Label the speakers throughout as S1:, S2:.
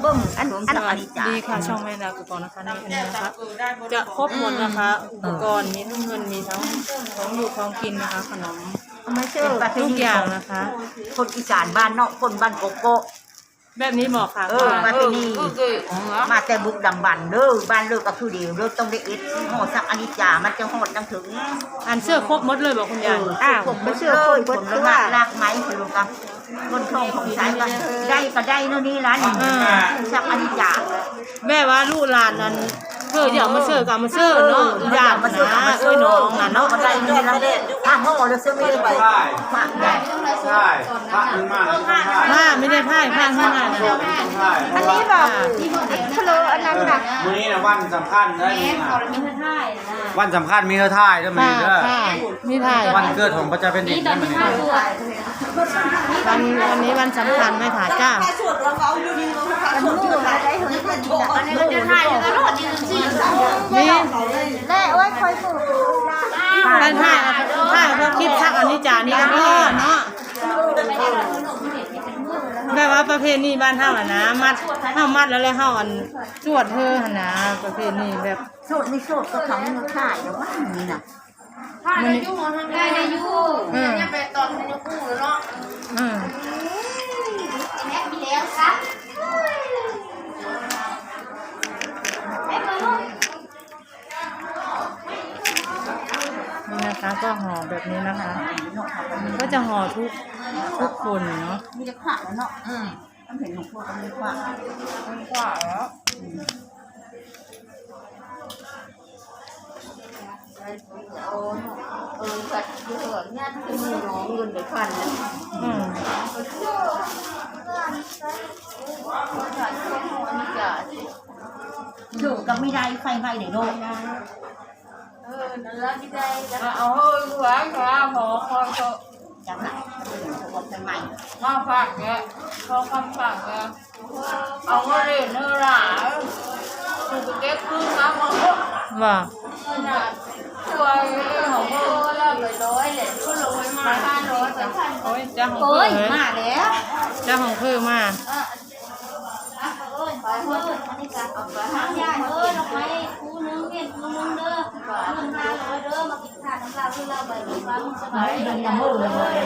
S1: เบิ่งอันอันอั
S2: ส
S1: นจ้ะ
S2: ดีค่ะช่องแม่ดาวกุปองนะคะในอันนี้นะคะจะครบหมดนะคะ อุปกรณ์มีทั้งเงินมีทั้งของอยู่ของกินนะคะ ขนม
S1: ไม่เชื่อ
S2: ทุกอย่างนะคะ
S1: คนอีสานบ้านนอกคนบ้านโกโก้
S2: แบบนี้บอกค่ะ
S1: เออ มาที่นี่ มาแต่บุกดำบันเด้อบ้านเลิกก็คือเดียวเลิกต้องได้เอ็ดห่อสักอันิจจามันจะหอดจังถึง
S2: อันเสื้อครบหมดเลยบอกคุณย
S1: เอยอ
S2: อ้าว
S1: ผมไม่เชื่อคนคนละลากลากไม้คนลูกกับ คนทองของสายกันได้ก็ได้นู่นนี่ร้านสักอนิจจา
S2: แม่ว่าลูกหลานนั้น เพื่ออยากมาเสื้อกับมาเสื้อเนาะอยาก
S1: มา
S2: มา
S1: ซื้
S2: เสื้
S1: อ
S2: อ
S1: มา
S2: เอ้ยน้
S1: น้
S2: อ
S1: งง
S2: น่ะ
S1: นะเนาะ
S2: เนาะ
S1: อะไรนี่ละถ้าห่อแล้วซื้อไม่ได้ฝากได้
S3: ใช่พระนึงมากต้องใช่
S2: ผ้าไม่ได้ผ้าผ้าข้างหน้า
S3: โชคดีต้องใช่
S1: อันนี้แบบเพลออันนั้นนะ
S3: มื้อนี้นะวันสำคัญได้นี่นะวันสำคัญมีเธอท่ายด้วยมั้
S2: ผ้าย
S3: เด้อ
S2: ผ้ามีถ่าย
S3: วันเกิดของพระเจ้าเป็นดินได้มั้ย
S2: วันวันนี้วันสำคัญไม่ถ่ายจ้า
S1: นนู้นได้เฮ้ยเป็นอันนี้ก็จะถ่ายแล้วรอดยืนสิ
S2: นี่
S1: ได้ไว้คอยฝึก
S2: ถ่ายถ่ายถ่ายเพราะคลิปชักอันนี้จานี่ก็พ่อเนาะแบบว่าประเพณีบ้านเฮาอะนะ มัดเฮามัดแล้วแล้วเฮาอันจวดเธอหั่นนะประเพณีแบบ
S1: สูตรนี่สูตรก็ทำให้มันถ่ายแล้วว่านี่นะ
S2: มันนี่
S4: ได้ได้อยู่เนี่ยไปตอนนี้คู่แล้วเนาะ
S2: อืม
S4: แม่มีแล้วครับ
S2: นี่นะคะก็ห่อแบบนี้นะคะก็จะห่อทุกทุกคนเนาะ
S1: มีจะขวาแล้วเนาะอืมต้องเห็นหลวงพ่อก็มีขวามีขวาแล้ว
S4: เออขัดเยอะเนี่ยคือมือน้องเงินไปพันนะ
S2: อืม
S1: ถูกก็ไม่ได้ไฟไหม้ในโลก
S4: เออนั่นละที่ได้แล้ว
S5: เอาเฮ้ยหวานหวานหอคอยก็
S1: จังหวะถู
S5: เนี่ยเขาคำฝากเนี่ยเอาเงินเรียนเนื้อหลาถูกเก็บคืนมามาก็
S2: ว่า
S5: น่ะช่วยของ
S4: โอ้แล้วไปร้อยเลยก็ลงไปมาห้าร้อยไปพัน
S2: โอ้ยเจ้าของ
S4: เฮ้
S2: เพื่
S4: ย
S2: อ
S4: มาว
S2: เจ้าของเพื่อมา
S4: เอ้ยไปเฮ้ยอันนี้กันเอาไปห้างยายเอ้ยลงไปคู่นึงเวียนคู่นึงเด้อเงินห้าร้อยเด้อมากินข้าวน้ำลาที่เราไปลูกฟ้ามึงสบาย
S1: เดินละมือเลย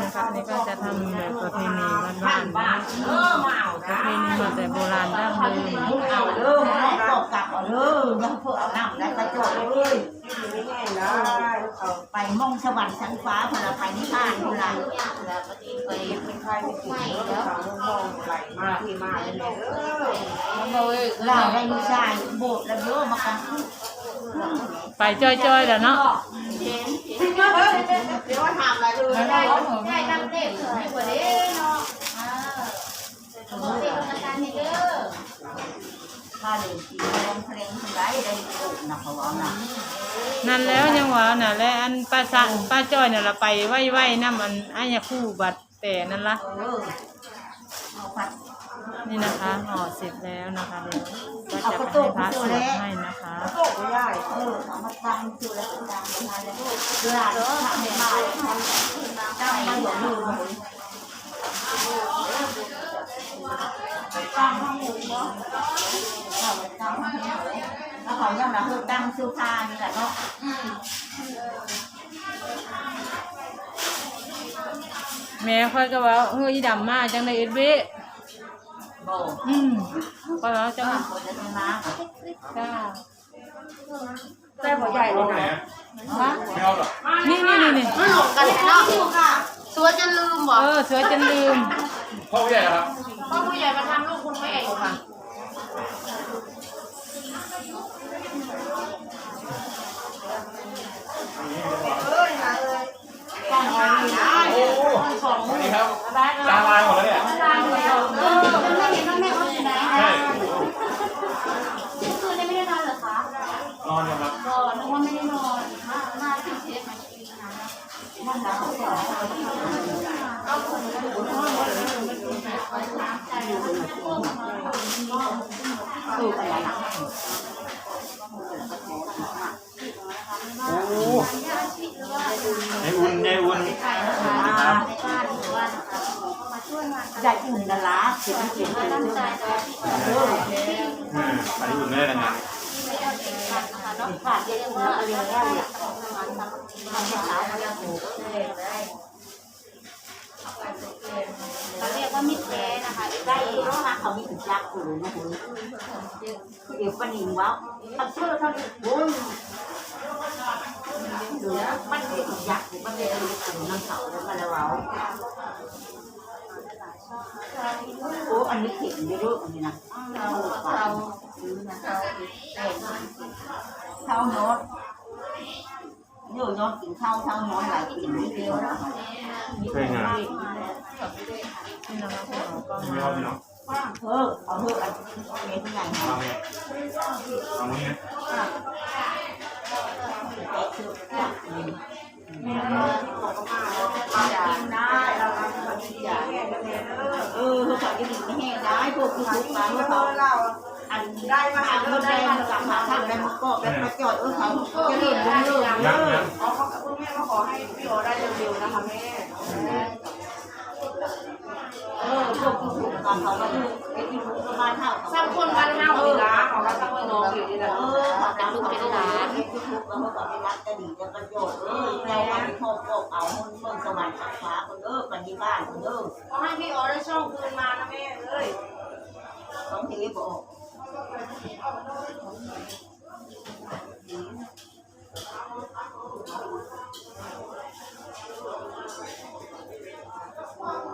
S2: นะคะนี่ก็จะทำแบบประเพณีบ้านๆนะ
S1: เออมาเอา
S2: ประเพณีมาแต่โบราณดั้งเดิม
S1: เอาเด้อมาเอาตอกกลับเอาเด้อยังเพื่อเอาน้ำได้กระจกเลย ไปมองสวรรค์ชั้นฟ้าพลไปนิพพานพล
S4: แล้วปไปเป็นใครเป็นใครแล้ว
S1: มาที่มาเลยเด้อ
S5: มันเลย
S1: เราได้ลูกชายโบสถ์แล้วเยอะมากัน
S2: ไปจ้อยๆแล้วเนาะ
S1: เดี๋ยวถามอะไรเลย
S4: ได้ได้นำเด็กเถอะให้กว่าเด้เนาะอ่าบอกเด็กกำลังการให้เด้อ
S1: ถ้าเลยสีลงเพลงคนไรได้โอ้นะเขาว่านะ
S2: นั่นแล้วยังว่าน่ะและอันป้าซะป้าจ้อยน่ะละไปไหว้ๆนำอันอันยาคู่บัดแต่นั่นละ
S1: เออเอาผัด
S2: นี่นะคะห่อเสร็จแล้วนะคะเดี๋ยวก็จะไปให้พระสวดให้นะคะ
S1: โต๊ะก็ได้เออเอามาตั้งคือแล้วก็ตั้งมาแล้วเวลาเด้อทำให้มาทำตั้งมาหลวงมือ ตังซื้อผ้านี่แหละเนาะ
S2: แม่ค่อยก็ว่าเฮ้ยอีดำมาจังได้เอ็ดเว
S1: โบ
S2: อืมก็แล้วจัง
S1: จ้าคนจะทำน้
S2: จ้า
S1: แต่หัวใหญ่เลยนะ
S2: ฮะนี่นี่นี่นี่
S4: หลงกันเนาะตัวจะลืมบ่
S2: เออเสือจนลืม
S3: พ่อผู้ใหญ่ครับ
S4: พ่อผู้ใหญ่มาทำลูกคุณแม่อยู่ค่ะ
S3: โอ้ใน
S4: อุ่น
S3: ในอุ่นในบ้า
S4: นหรือว่นครับ
S1: ใจอุ่นนะล่ะเสียงเสียง
S4: มา
S1: เสียงเสีย
S4: นที่
S1: เออ
S3: อืมไปอุ่นได้แล้วไง
S4: เนาะ
S1: ขาดเยอะๆอะไรอย่างเงี้ยเนี่ยทำให้ขาวมันจะหู
S4: เขาเรีย กว่ามิแท้นะคะ
S1: ได้ต้องมาเขามีถึงยักษ์อยู่นะคุณเดี๋ยวปนิงวะทำเชื่อเท่านี้โอ้ยเหลือมันมีถึงยักษ์มันเลยมีถึงน้ำเขาแล้วมาแล้วโอ้อันนี้เข็มเยอะอันนี้นะเราเราซื้อนะเท่าโน้ตเยอะย้อนกินข้าวเท่าน้อยหลายกินนิดเดียวนะ
S3: เคยงา น
S2: นี่นะคะคุณหมอก็
S3: ไม่
S2: มา
S3: รอบพี่น้อง
S1: เออเอาเถอะอันนี้เป็นไง
S3: เอาไงเอาไง
S1: เออเขาขอจะดิ่งไม่แห้งได้พวกคือทุกมาเมื่อเขาอันได้มาหาเงินได้มาจากมาทำได้มาก็แบบมาจอดเออเขาจะเล่นเรื่องเรื่อง
S3: ยัง
S1: เอ
S3: ยั
S1: อง
S5: อ๋อเขาคุณแม่ก็ขอให้พี่โอได้เร็วๆนะคะแม่
S1: จะดีจะประโยชน์เออเราเอาไปทบทบเอาคนเมืองสวรรค์ขับฟ้าคนเออปฏิบ้านคนเออ
S5: ขอให้พี่โอได้ช่องคืนมานะแม่เอ้ย
S1: ต้องทีบอก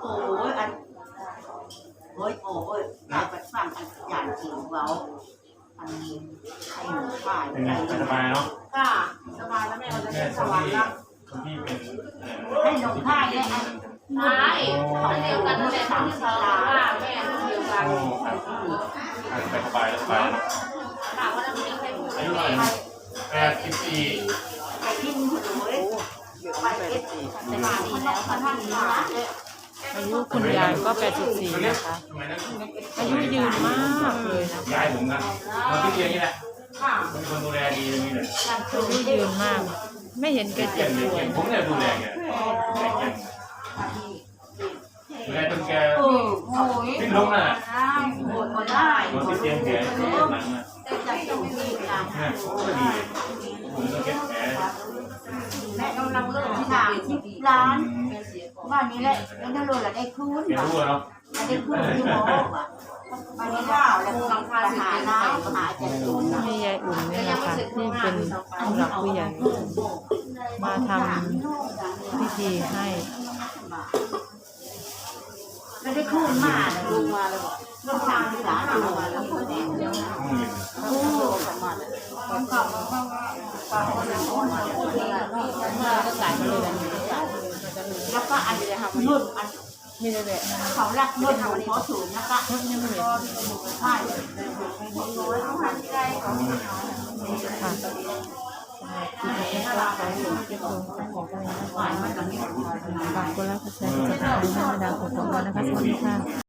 S1: โอ้ยอันโอ้ยโอ้ยนายปัดฟังอันอย่างเสียงเบาอันนี้ให้หนูฝ่าย
S3: เป็นไง
S1: ให้
S3: สบายเนาะ ที่เป็น
S1: หนูฝ่ายเนี่ยอัน
S5: ใช่เดียวกันนั่นแหละคนที่สองว่าแม่เดียวกัน
S3: โอ้ไปสบายแล้วสบายเนาะ
S5: ถามว่าจะมีใครพูด
S3: อายุเท่าไหร่แปดสิบสี่
S1: ไปทิ้งหัวเลยไปเอ็ดแต่มาดีแล้วค่ะท่านนี้นะ
S2: อายุคุณยายก็ 84 นะคะ
S3: ทำไมนั้น
S2: อายุยืนมากเลยนะ
S3: ยายผมนะมาที่เรียนนี่แหละ
S5: ค่ะ
S3: เป็นคนดูแลดีตรงนี้เลย
S2: อายุยืนมาก ไม่เห็นแก
S3: เก่
S2: เจ็
S3: ง
S2: บ
S3: เลย
S2: ป่วย
S3: เก่งผมเนี่ยดูแลแกแกเก่งดูแลจนแก
S1: เออ
S5: โอ้ย
S3: ดิ้นล้มน่ะ
S1: โหดมาได้
S3: โดนติดเตียงแผลที่หลังน่ะ
S1: แต่ใจอยู่ที่งาน
S3: เนี่ยโอ้ก็ดีผมก็เก็บแผล
S1: แม่กำลังเริ่มสามสิบล้านบ้านนี้แหละแล้วนั่นเลยละได้คืน
S3: เก็บรู้เนาะ
S1: ได้คืนที่หมออะ บ้านนี้ว่าแล้วปัญหาน้ำปัญหาจะสูง
S2: มียายอุ่นนี่นะคะที่เป็นผู้หลักผู้ใหญ่มาทำพิธีให้
S1: ไม่ได้คืนมาลงมาเลยลงทางที่หลานลงมาแล้วคนนี้
S3: ห้องเรียน
S1: โอ้
S2: ก็สายมาเลยนะ
S1: แล้วก็อันนี้ค่ะนุ่นอัน
S2: มีแต่แบบนั้น
S1: เขารักนุ่นหนูขอสูงนะคะ
S2: ยังไม่เห็น
S1: ใช่
S2: ค่ะสำหรับคลิปนี้ก็ขออยู่ที่ตรงของกันเลยนะคะฝากกดไลค์กดแชร์กดติดตามให้ดาวของผมด้วยนะคะสวัสดีค่ะ